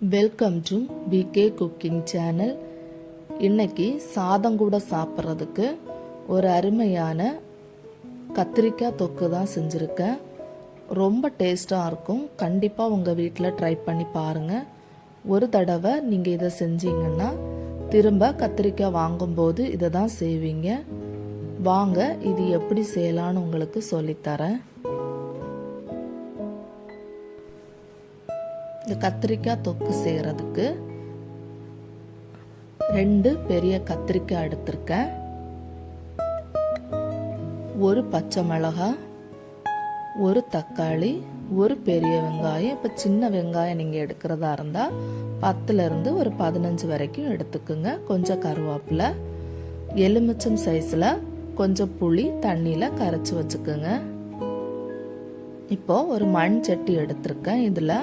Welcome to PK cooking channel இன்னைக்கு சாதம் கூட சாப்பிட்றதுக்கு ஒரு அருமையான கத்திரிக்காய் தொக்கு தான் செஞ்சுருக்கேன். ரொம்ப டேஸ்ட்டாக இருக்கும். கண்டிப்பாக உங்கள் வீட்டில் ட்ரை பண்ணி பாருங்கள் ஒரு தடவை நீங்கள் இதை செஞ்சீங்கன்னா திரும்ப கத்திரிக்காய் வாங்கும்போது இதை தான் செய்வீங்க. வாங்க இது எப்படி செய்யலான்னு உங்களுக்கு சொல்லித்தரேன் இந்த கத்திரிக்காய் தொக்கு செய்கிறதுக்கு ரெண்டு பெரிய கத்திரிக்காய் எடுத்திருக்கேன். ஒரு பச்சை மிளகாய் ஒரு தக்காளி ஒரு பெரிய வெங்காயம். இப்போ சின்ன வெங்காயம் நீங்கள் எடுக்கிறதா இருந்தால் பத்துலேருந்து ஒரு பதினஞ்சு வரைக்கும் எடுத்துக்குங்க. கொஞ்சம் கருவேப்பிலை எலுமிச்சம் சைஸில் கொஞ்சம் புளி தண்ணியில் கரைச்சி வச்சுக்கோங்க. இப்போ ஒரு மண் சட்டி எடுத்திருக்கேன். இதில்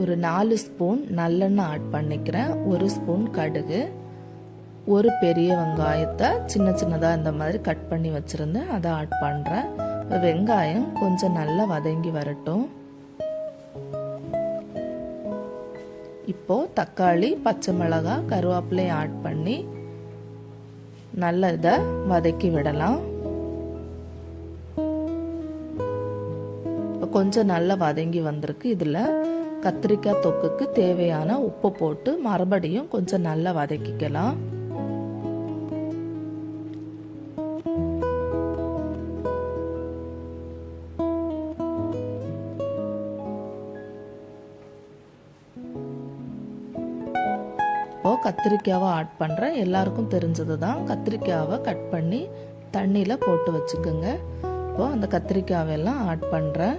ஒரு நாலு ஸ்பூன் நல்லெண்ணெய் ஆட் பண்ணிக்கிறேன். ஒரு ஸ்பூன் கடுகு. ஒரு பெரிய வெங்காயத்தை சின்ன சின்னதாக இந்த மாதிரி கட் பண்ணி வச்சுருந்தேன். அதை ஆட் பண்ணுறேன் வெங்காயம் கொஞ்சம் நல்லா வதங்கி வரட்டும். இப்போது தக்காளி பச்சை மிளகாய் கருவேப்பிலையும் ஆட் பண்ணி நல்ல இதை வதக்கி விடலாம். கொஞ்சம் நல்லா வதங்கி வந்திருக்கு. இதில் கத்திரிக்காய் தொக்குக்கு தேவையான உப்பு போட்டு மறுபடியும் கொஞ்சம் நல்லா வதக்கிக்கலாம். இப்போ கத்திரிக்காவை ஆட் பண்ணுறேன் எல்லாருக்கும் தெரிஞ்சது தான் கத்திரிக்காவை கட் பண்ணி தண்ணியில் போட்டு வச்சுக்கோங்க. இப்போது அந்த கத்திரிக்காவெல்லாம் ஆட் பண்ணுறேன்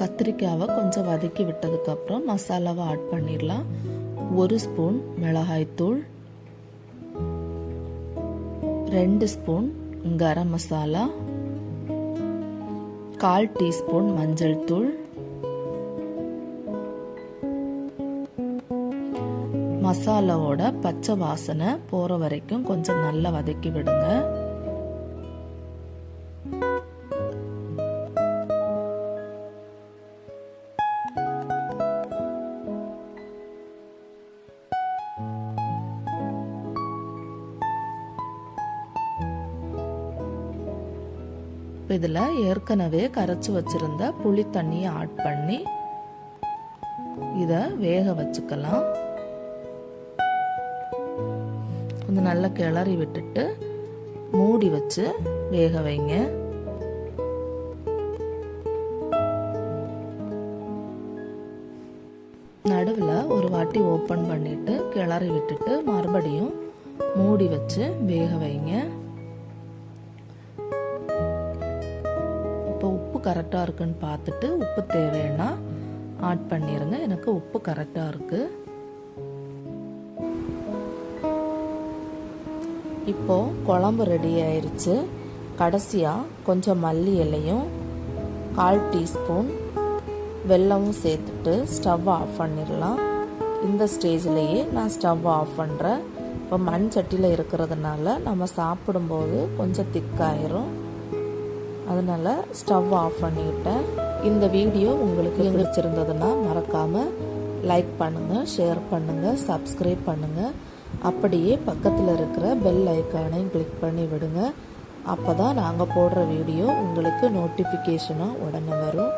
கத்திரிக்காவை கொஞ்சம் வதக்கி விட்டதுக்கப்புறம் மசாலாவை ஆட் பண்ணிடலாம். ஒரு ஸ்பூன் மிளகாய்த்தூள் ரெண்டு ஸ்பூன் கரம் மசாலா கால் டீஸ்பூன் மஞ்சள் தூள் மசாலாவோட பச்சை வாசனை போகிற வரைக்கும் கொஞ்சம் நல்லா வதக்கி விடுங்க. இப்போ இதில் ஏற்கனவே கரைச்சி வச்சுருந்த புளி தண்ணியை ஆட் பண்ணி இதை வேக வச்சுக்கலாம். கொஞ்சம் நல்லா கிளறி விட்டுட்டு மூடி வச்சு வேக வைங்க. நடுவில் ஒரு வாட்டி ஓப்பன் பண்ணிட்டு கிளறி விட்டுட்டு மறுபடியும் மூடி வச்சு வேக வைங்க. கரெக்டாக இருக்குன்னு பார்த்துட்டு உப்பு தேவைன்னா ஆட் பண்ணிடுங்க எனக்கு உப்பு கரெக்டாக இருக்குது இப்போ குழம்பு ரெடி ஆயிடுச்சு கடைசியாக கொஞ்சம் மல்லி இலையும் கால் டீஸ்பூன் வெல்லமும் சேர்த்துட்டு ஸ்டவ் ஆஃப் பண்ணிடலாம். இந்த ஸ்டேஜ்லேயே நான் ஸ்டவ் ஆஃப் பண்ணுறேன் இப்போ மண் சட்டியில் இருக்கிறதுனால நம்ம சாப்பிடும்போது கொஞ்சம் திக்காயிரும் அதனால் ஸ்டவ் ஆஃப் பண்ணிவிட்டேன் இந்த வீடியோ உங்களுக்கு பிடிச்சிருந்ததுன்னா மறக்காமல் லைக் பண்ணுங்கள் ஷேர் பண்ணுங்கள் சப்ஸ்கிரைப் பண்ணுங்கள் அப்படியே பக்கத்தில் இருக்கிற பெல் ஐக்கானையும் கிளிக் பண்ணி விடுங்க. அப்போ தான் நாங்கள் போடுற வீடியோ உங்களுக்கு நோட்டிஃபிகேஷனாக உடனே வரும்.